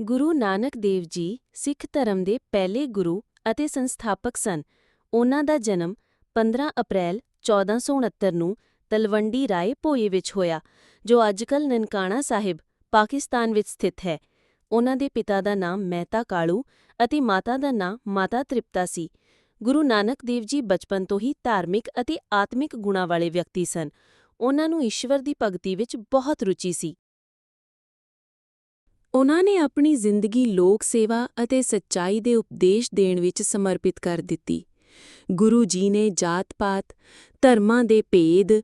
ਗੁਰੂ ਨਾਨਕ ਦੇਵ ਜੀ ਸਿੱਖ ਧਰਮ ਦੇ ਪਹਿਲੇ ਗੁਰੂ ਅਤੇ ਸੰਸਥਾਪਕ ਸਨ। ਉਹਨਾਂ ਦਾ ਜਨਮ 15 ਅਪ੍ਰੈਲ 1469 ਨੂੰ ਤਲਵੰਡੀ ਰਾਏ ਭੋਏ ਵਿੱਚ ਹੋਇਆ, ਜੋ ਅੱਜਕੱਲ ਨਨਕਾਣਾ ਸਾਹਿਬ, ਪਾਕਿਸਤਾਨ ਵਿੱਚ ਸਥਿਤ ਹੈ। ਉਹਨਾਂ ਦੇ ਪਿਤਾ ਦਾ ਨਾਮ ਮਹਿਤਾ ਕਾਲੂ ਅਤੇ ਮਾਤਾ ਦਾ ਨਾਮ ਮਾਤਾ ਤ੍ਰਿਪਤਾ ਸੀ। ਗੁਰੂ ਨਾਨਕ ਦੇਵ ਜੀ ਬਚਪਨ ਤੋਂ ਹੀ ਧਾਰਮਿਕ ਅਤੇ ਆਤਮਿਕ ਗੁਣਾਂ ਵਾਲੇ ਵਿਅਕਤੀ ਸਨ। ਉਹਨਾਂ ਨੂੰ ਈਸ਼ਵਰ ਦੀ ਭਗਤੀ ਵਿੱਚ ਬਹੁਤ ਰੁਚੀ ਸੀ। ਉਹਨਾਂ ਨੇ ਆਪਣੀ ਜ਼ਿੰਦਗੀ ਲੋਕ ਸੇਵਾ ਅਤੇ ਸੱਚਾਈ ਦੇ ਉਪਦੇਸ਼ ਦੇਣ ਵਿੱਚ ਸਮਰਪਿਤ ਕਰ ਦਿੱਤੀ। ਗੁਰੂ ਜੀ ਨੇ ਜਾਤ-ਪਾਤ ਧਰਮਾਂ ਦੇ ਭੇਦ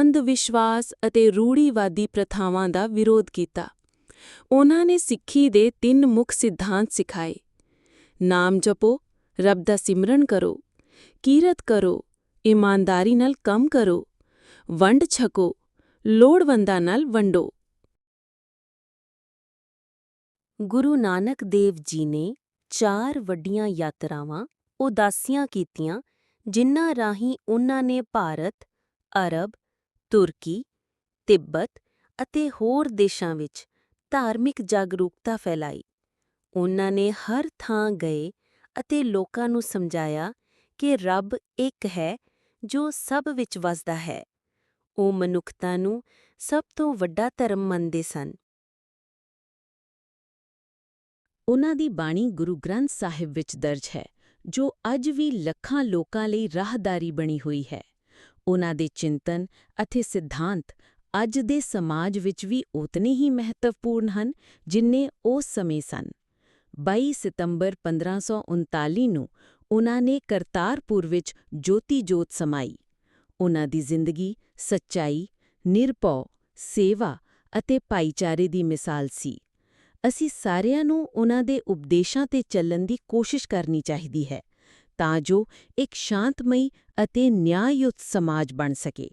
ਅੰਧ ਵਿਸ਼ਵਾਸ ਅਤੇ ਰੂੜੀਵਾਦੀ ਪ੍ਰਥਾਵਾਂ ਦਾ ਵਿਰੋਧ ਕੀਤਾ। ਉਹਨਾਂ ਨੇ ਸਿੱਖੀ ਦੇ ਤਿੰਨ ਮੁੱਖ ਸਿਧਾਂਤ ਸਿਖਾਏ। ਨਾਮ ਜਪੋ, ਰੱਬ ਦਾ ਸਿਮਰਨ ਕਰੋ, ਕੀਰਤ ਕਰੋ, ਇਮਾਨਦਾਰੀ ਨਾਲ ਕੰਮ ਕਰੋ, ਵੰਡ ਛਕੋ, ਲੋੜਵੰਦਾਂ ਨਾਲ ਵੰਡੋ। ਗੁਰੂ ਨਾਨਕ ਦੇਵ ਜੀ ਨੇ ਚਾਰ ਵੱਡੀਆਂ ਯਾਤਰਾਵਾਂ ਉਦਾਸੀਆਂ ਕੀਤੀਆਂ, ਜਿਨ੍ਹਾਂ ਰਾਹੀਂ ਉਨ੍ਹਾਂ ਨੇ ਭਾਰਤ, ਅਰਬ, ਤੁਰਕੀ, ਤਿੱਬਤ ਅਤੇ ਹੋਰ ਦੇਸ਼ਾਂ ਵਿੱਚ ਧਾਰਮਿਕ ਜਾਗਰੂਕਤਾ ਫੈਲਾਈ। ਉਹਨਾਂ ਨੇ ਹਰ ਥਾਂ ਗਏ ਅਤੇ ਲੋਕਾਂ ਨੂੰ ਸਮਝਾਇਆ ਕਿ ਰੱਬ ਇੱਕ ਹੈ ਜੋ ਸਭ ਵਿੱਚ ਵਸਦਾ ਹੈ। ਉਹ ਮਨੁੱਖਤਾ ਨੂੰ ਸਭ ਤੋਂ ਵੱਡਾ ਧਰਮ ਮੰਨਦੇ ਸਨ। ਉਹਨਾਂ ਦੀ ਬਾਣੀ ਗੁਰੂ ਗ੍ਰੰਥ ਸਾਹਿਬ ਵਿੱਚ ਦਰਜ ਹੈ, ਜੋ ਅੱਜ ਵੀ ਲੱਖਾਂ ਲੋਕਾਂ ਲਈ ਰਾਹਦਾਰੀ ਬਣੀ ਹੋਈ ਹੈ। ਉਹਨਾਂ ਦੇ ਚਿੰਤਨ ਅਤੇ ਸਿਧਾਂਤ ਅੱਜ ਦੇ ਸਮਾਜ ਵਿੱਚ ਵੀ ਉਤਨੇ ਹੀ ਮਹੱਤਵਪੂਰਨ ਹਨ, ਜਿੰਨੇ ਉਸ ਸਮੇਂ ਸਨ। 22 ਸਤੰਬਰ 1539 ਨੂੰ ਉਹਨਾਂ ਨੇ ਕਰਤਾਰਪੁਰ ਵਿੱਚ ਜੋਤੀ ਜੋਤ ਸਮਾਈ। ਉਹਨਾਂ ਦੀ ਜ਼ਿੰਦਗੀ ਸੱਚਾਈ, ਨਿਰਭਉ, ਸੇਵਾ ਅਤੇ ਭਾਈਚਾਰੇ ਦੀ ਮਿਸਾਲ ਸੀ। ਅਸੀਂ ਸਾਰਿਆਂ ਨੂੰ ਉਹਨਾਂ ਦੇ ਉਪਦੇਸ਼ਾਂ ਤੇ ਚੱਲਣ ਦੀ ਕੋਸ਼ਿਸ਼ ਕਰਨੀ ਚਾਹੀਦੀ ਹੈ ਤਾਂ ਜੋ ਇੱਕ ਸ਼ਾਂਤਮਈ ਅਤੇ ਨਿਆਂਯੁਤ ਸਮਾਜ ਬਣ ਸਕੇ।